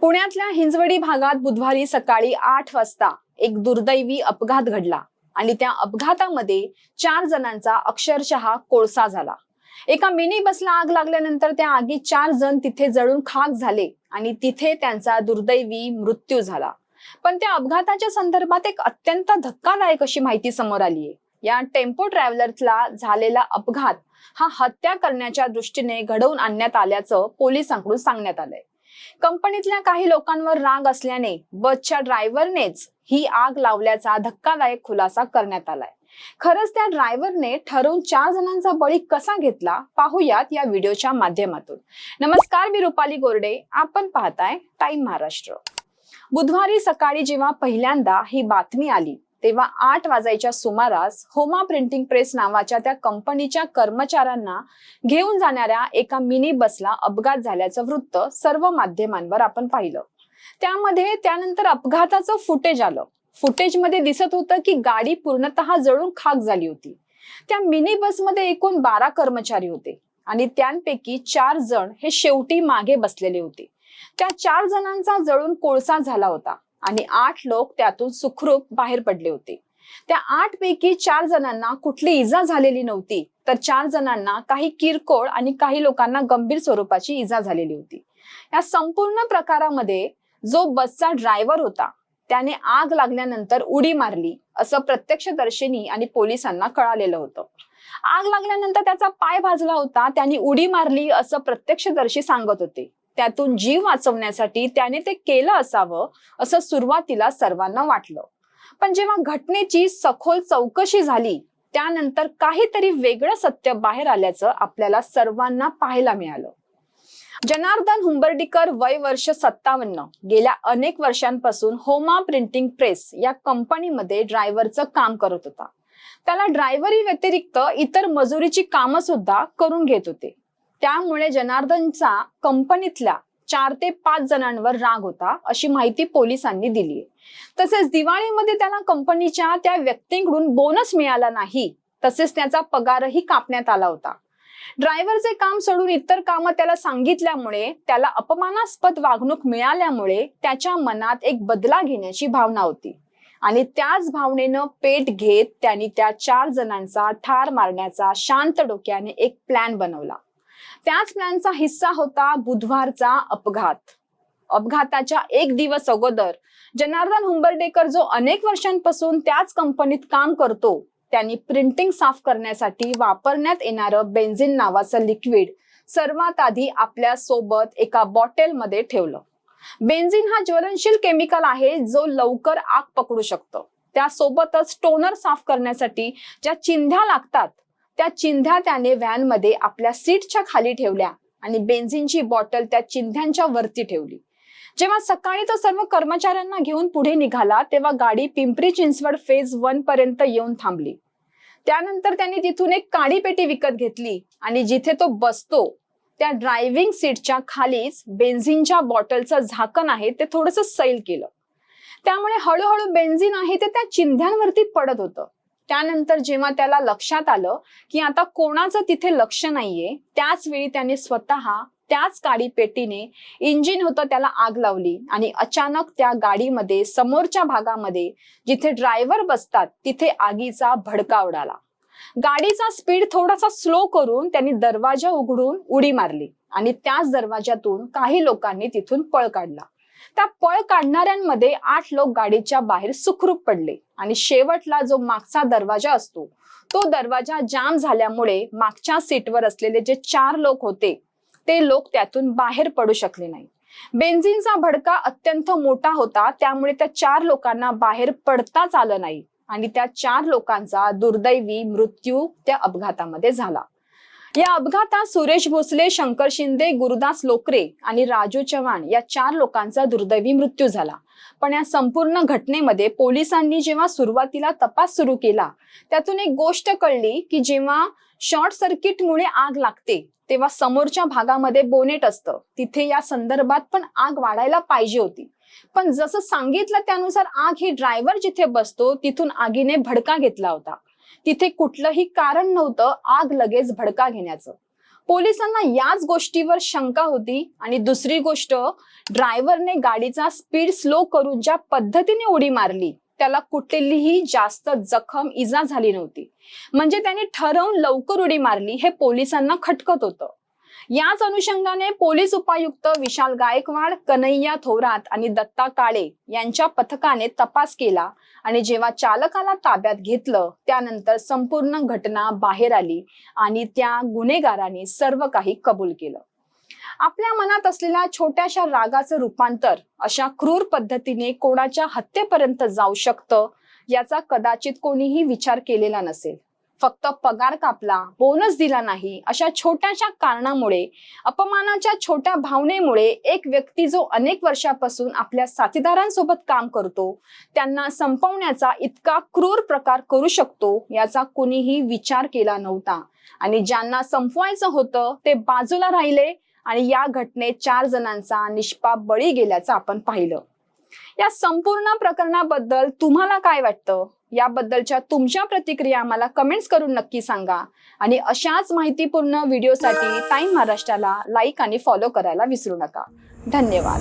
पुण्यातल्या हिंजवडी भागात बुधवारी सकाळी आठ वाजता एक दुर्दैवी अपघात घडला आणि त्या अपघातामध्ये चार जणांचा अक्षरशः कोळसा झाला. एका मिनी बसला आग लागल्यानंतर त्या आगीत चार जण तिथे जळून खाक झाले आणि तिथे त्यांचा दुर्दैवी मृत्यू झाला. पण त्या अपघाताच्या संदर्भात एक अत्यंत धक्कादायक अशी माहिती समोर आली आहे. या टेम्पो ट्रॅव्हलरला झालेला अपघात हा हत्या करण्याच्या दृष्टीने घडवून आणण्यात आल्याचं पोलिसांकडून सांगण्यात आलंय. कंपनीतल्या काही लोकांवर राग असल्याने बसच्या ड्रायव्हरनेच ही आग लावल्याचा धक्कादायक खुलासा करण्यात आलाय. खरंच त्या ड्रायव्हरने ठरवून चार जणांचा बळी कसा घेतला पाहूयात या व्हिडिओच्या माध्यमातून. नमस्कार मी रुपाली गोरडे. आपण पाहताय टाइम महाराष्ट्र. बुधवारी सकाळी जेव्हा पहिल्यांदा ही बातमी आली तेव्हा आठ वाजायच्या सुमारास होमा प्रिंटिंग प्रेस नावाच्या त्या कंपनीच्या कर्मचाऱ्यांना घेऊन जाणाऱ्या एका मिनी बसला अपघात झाल्याचं वृत्त सर्व माध्यमांवर आपण पाहिलं. त्यामध्ये त्यानंतर अपघाताचं फुटेज आलं. फुटेजमध्ये दिसत होतं की गाडी पूर्णतः जळून खाक झाली होती. त्या मिनी बसमध्ये एकूण बारा कर्मचारी होते आणि त्यांपैकी चार जण हे शेवटी मागे बसलेले होते. त्या चार जणांचा जळून कोळसा झाला होता. आणि आठ लोक त्यातून सुखरूप बाहेर पडले होते. त्या आठ पैकी चार जणांना कुठली इजा झालेली नव्हती तर चार जणांना काही किरकोळ आणि काही लोकांना गंभीर स्वरूपाची इजा झालेली होती. या संपूर्ण प्रकारामध्ये जो बसचा ड्रायव्हर होता त्याने आग लागल्यानंतर उडी मारली असं प्रत्यक्षदर्शिनी आणि पोलिसांना कळालेलं होतं. आग लागल्यानंतर त्याचा पाय भाजला होता त्यांनी उडी मारली असं प्रत्यक्षदर्शी सांगत होते. त्यातून जीव वाचवण्यासाठी त्याने ते केलं असावं असं सुरुवातीला सर्वांना वाटलं. पण जेव्हा घटनेची सखोल चौकशी झाली त्यानंतर काहीतरी वेगळं सत्य बाहेर आल्याचं आपल्याला सर्वांना पाहायला मिळालं. जनार्दन हुंबर्डीकर वय वर्ष सत्तावन्न गेल्या अनेक वर्षांपासून होमा प्रिंटिंग प्रेस या कंपनीमध्ये ड्रायव्हरचं काम करत होता. त्याला ड्रायव्हरी व्यतिरिक्त इतर मजुरीची कामं सुद्धा करून घेत होते. त्यामुळे जनार्दनचा कंपनीतल्या चार ते पाच जणांवर राग होता अशी माहिती पोलिसांनी दिली तसेच दिवाळीमध्ये त्याला कंपनीच्या त्या व्यक्तींकडून बोनस मिळाला नाही तसेच त्याचा पगारही कापण्यात आला होता. ड्रायव्हरचे काम सोडून इतर कामं त्याला सांगितल्यामुळे त्याला अपमानास्पद वागणूक मिळाल्यामुळे त्याच्या मनात एक बदला घेण्याची भावना होती. आणि त्याच भावनेनं पेट घेत त्यांनी त्या चार जणांचा ठार मारण्याचा शांत डोक्याने एक प्लॅन बनवला. त्याच प्लॅनचा हिस्सा होता बुधवारचा अपघात. अपघाताच्या एक दिवस अगोदर जनार्दन हुंबर्डेकर जो अनेक वर्षांपासून त्याच कंपनीत काम करतो त्यांनी प्रिंटिंग साफ करण्यासाठी वापरण्यात येणारं बेन्झिन नावाचं लिक्विड सर्वात आधी आपल्यासोबत एका बॉटलमध्ये ठेवलं. बेन्झिन हा ज्वलनशील केमिकल आहे जो लवकर आग पकडू शकतो. त्यासोबतच टोनर साफ करण्यासाठी ज्या चिंध्या लागतात त्या चिंध्या त्याने व्हॅनमध्ये आपल्या सीटच्या खाली ठेवल्या आणि बेन्झिनची बॉटल त्या चिंध्यांच्या वरती ठेवली. जेव्हा सकाळी तो सर्व कर्मचाऱ्यांना घेऊन पुढे निघाला तेव्हा गाडी पिंपरी चिंचवड फेज वन पर्यंत येऊन थांबली. त्यानंतर त्यांनी तिथून एक काळी पेटी विकत घेतली आणि जिथे तो बसतो त्या ड्रायव्हिंग सीटच्या खालीच बेन्झिनच्या बॉटलचं झाकण आहे ते थोडस सैल केलं. त्यामुळे हळूहळू बेन्झिन आहे ते त्या चिंध्यांवरती पडत होतं. त्यानंतर जेव्हा त्याला लक्षात आलं की आता कोणाचं तिथे लक्ष नाहीये त्याच वेळी त्याने स्वतः त्याच गाडी पेटीने इंजिन होतं त्याला आग लावली आणि अचानक त्या गाडीमध्ये समोरच्या भागामध्ये जिथे ड्रायव्हर बसतात तिथे आगीचा भडका उडाला. गाडीचा स्पीड थोडासा स्लो करून त्यांनी दरवाजा उघडून उडी मारली आणि त्याच दरवाजातून काही लोकांनी तिथून पळ काढला. त्या पळ काढणाऱ्यांमध्ये आठ लोक गाडीच्या बाहेर सुखरूप पडले आणि शेवटला जो मागचा दरवाजा असतो तो दरवाजा जाम झाल्यामुळे मागच्या सीटवर असलेले जे चार लोक होते ते लोक त्यातून बाहेर पडू शकले नाही. बेन्झिनचा भडका अत्यंत मोठा होता त्यामुळे त्या चार लोकांना बाहेर पडताच आलं नाही आणि त्या चार लोकांचा दुर्दैवी मृत्यू त्या अपघातामध्ये झाला. या अपघातात सुरेश भोसले शंकर शिंदे गुरुदास लोकरे आणि राजू चव्हाण या चार लोकांचा दुर्दैवी मृत्यू झाला. पण या संपूर्ण घटनेमध्ये पोलिसांनी जेव्हा सुरुवातीला तपास सुरू केला त्यातून एक गोष्ट कळली की जेव्हा शॉर्ट सर्किटमुळे आग लागते तेव्हा समोरच्या भागामध्ये बोनेट असतं. तिथे या संदर्भात पण आग वाढायला पाहिजे होती. पण जसं सांगितलं त्यानुसार आग ही ड्रायव्हर जिथे बसतो तिथून आगीने भडका घेतला होता. तिथे कुठलंही कारण नव्हतं आग लगेच भडका घेण्याचं. पोलिसांना याच गोष्टीवर शंका होती आणि दुसरी गोष्ट ड्रायव्हरने गाडीचा स्पीड स्लो करून ज्या पद्धतीने उडी मारली त्याला कुठलीही जास्त जखम इजा झाली नव्हती. म्हणजे त्याने ठरवून लवकर उडी मारली हे पोलिसांना खटकत होतं. याच अनुषंगाने पोलीस उपायुक्त विशाल गायकवाड कन्हैया थोरात आणि दत्ता काळे यांच्या पथकाने तपास केला आणि जेव्हा चालकाला ताब्यात घेतलं त्यानंतर संपूर्ण घटना बाहेर आली आणि त्या गुन्हेगाराने सर्व काही कबूल केलं. आपल्या मनात असलेल्या छोट्याशा रागाचं रूपांतर अशा क्रूर पद्धतीने कोणाच्या हत्येपर्यंत जाऊ शकतं याचा कदाचित कोणीही विचार केलेला नसेल. फक्त पगार कापला बोनस दिला नाही अशा छोट्याशा कारणामुळे अपमानाच्या छोट्या भावनेमुळे एक व्यक्ती जो अनेक वर्षापासून आपल्या साथीदारांसोबत काम करतो त्यांना संपवण्याचा इतका क्रूर प्रकार करू शकतो याचा कुणीही विचार केला नव्हता. आणि ज्यांना संपवायचं होतं ते बाजूला राहिले आणि या घटनेत चार जणांचा निष्पाप बळी गेल्याचं आपण पाहिलं. या संपूर्ण प्रकरणाबद्दल तुम्हाला काय वाटतं? याबद्दलच्या तुमच्या प्रतिक्रिया मला कमेंट्स करून नक्की सांगा. आणि अशाच माहितीपूर्ण व्हिडिओसाठी टाइम महाराष्ट्राला लाईक आणि फॉलो करायला विसरू नका. धन्यवाद.